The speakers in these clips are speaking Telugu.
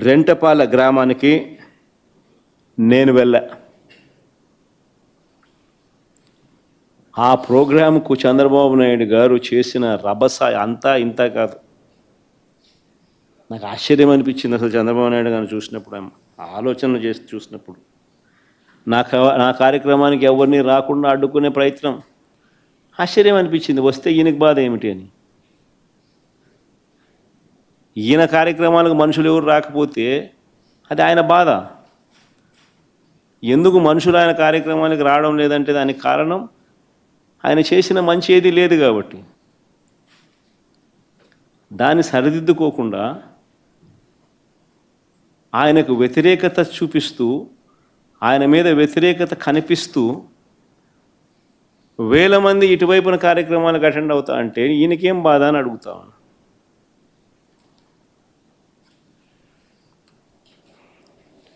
రెంటపాల గ్రామానికి నేను వెళ్ళా. ఆ ప్రోగ్రాంకు చంద్రబాబు నాయుడు గారు చేసిన రభస అంతా ఇంత కాదు. నాకు ఆశ్చర్యం అనిపించింది అసలు చంద్రబాబు నాయుడు గారిని చూసినప్పుడు ఆలోచనలు చేసి చూసినప్పుడు. నా నా కార్యక్రమానికి ఎవరిని రాకుండా అడ్డుకునే ప్రయత్నం. ఆశ్చర్యం అనిపించింది వస్తే ఈయనకి బాధ ఏమిటి అని. ఈయన కార్యక్రమాలకు మనుషులు ఎవరు రాకపోతే అది ఆయన బాధ. ఎందుకు మనుషులు ఆయన కార్యక్రమానికి రావడం లేదంటే దానికి కారణం? ఆయన చేసిన మంచి ఏది లేదు కాబట్టి. దాన్ని సరిదిద్దుకోకుండా ఆయనకు వ్యతిరేకత చూపిస్తూ ఆయన మీద వ్యతిరేకత కనిపిస్తూ వేల మంది ఇటువైపున కార్యక్రమాలకు అటెండ్ అవుతా అంటే ఈయనకేం బాధ అని అడుగుతా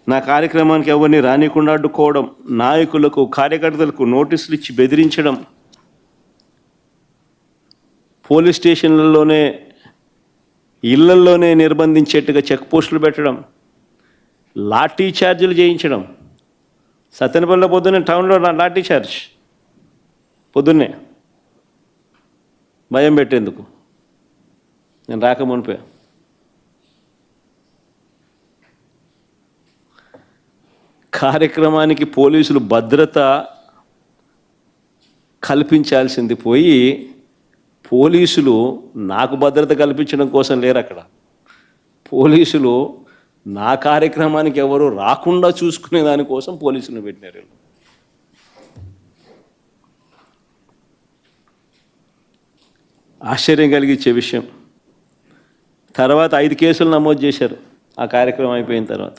నా కార్యక్రమానికి ఎవరిని రానికుండా అడ్డుకోవడం నాయకులకు కార్యకర్తలకు నోటీసులు ఇచ్చి బెదిరించడం పోలీస్ స్టేషన్లలోనే ఇళ్ళల్లోనే నిర్బంధించేట్టుగా చెక్ పోస్టులు పెట్టడం లాఠీ ఛార్జీలు చేయించడం. సత్యనపల్లిలో పొద్దున్నే టౌన్లో నా లాఠీ ఛార్జ్ పొద్దున్నే. భయం పెట్టేందుకు. నేను రాక మునిపే కార్యక్రమానికి పోలీసులు భద్రత కల్పించాల్సింది పోయి పోలీసులు నాకు భద్రత కల్పించడం కోసం లేరు అక్కడ. పోలీసులు నా కార్యక్రమానికి ఎవరు రాకుండా చూసుకునే దానికోసం పోలీసులు పెట్టినారు వీళ్ళు. ఆశ్చర్యం కలిగించే విషయం. తర్వాత ఐదు కేసులు నమోదు చేశారు. ఆ కార్యక్రమం అయిపోయిన తర్వాత.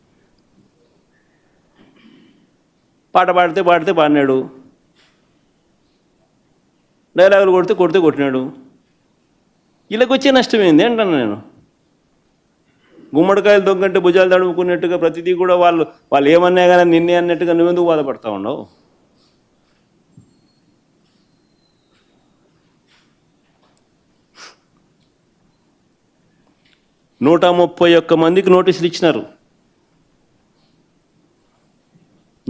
పాట పాడితే పాడితే పాడినాడు. డైలాగులు కొడితే కొడితే కొట్టినాడు. వీళ్ళకి వచ్చే నష్టం ఏంది అంటాను నేను. గుమ్మడికాయలు దొంగంటే భుజాలు తడుముకున్నట్టుగా ప్రతిదీ కూడా వాళ్ళు వాళ్ళు ఏమన్నా కానీ నిన్నే అన్నట్టుగా నువ్వెందుకు బాధపడతా ఉండవు నూట ముప్పై ఒక్క మందికి నోటీసులు ఇచ్చినారు.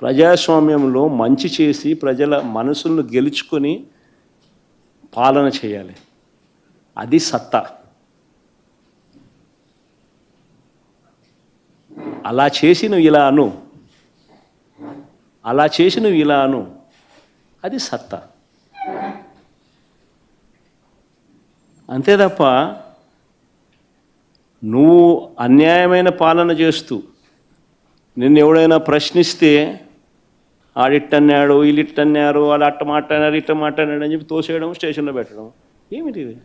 ప్రజాస్వామ్యంలో మంచి చేసి ప్రజల మనసులను గెలుచుకొని పాలన చేయాలి. అది సత్తా. అలా చేసి నువ్వు ఇలా అను. అలా చేసి నువ్వు ఇలా అను. అది సత్తా. అంతే తప్ప నువ్వు అన్యాయమైన పాలన చేస్తూ నిన్ను ఎవడైనా ప్రశ్నిస్తే ఆడిట్టన్నాడు వీళ్ళిట్టన్నారు వాళ్ళు అట్ట మాట్లాడారు ఇట్ట మాట్లాడాడు అని చెప్పి తోసేయడం స్టేషన్లో పెట్టడం. ఏమిటి ఇది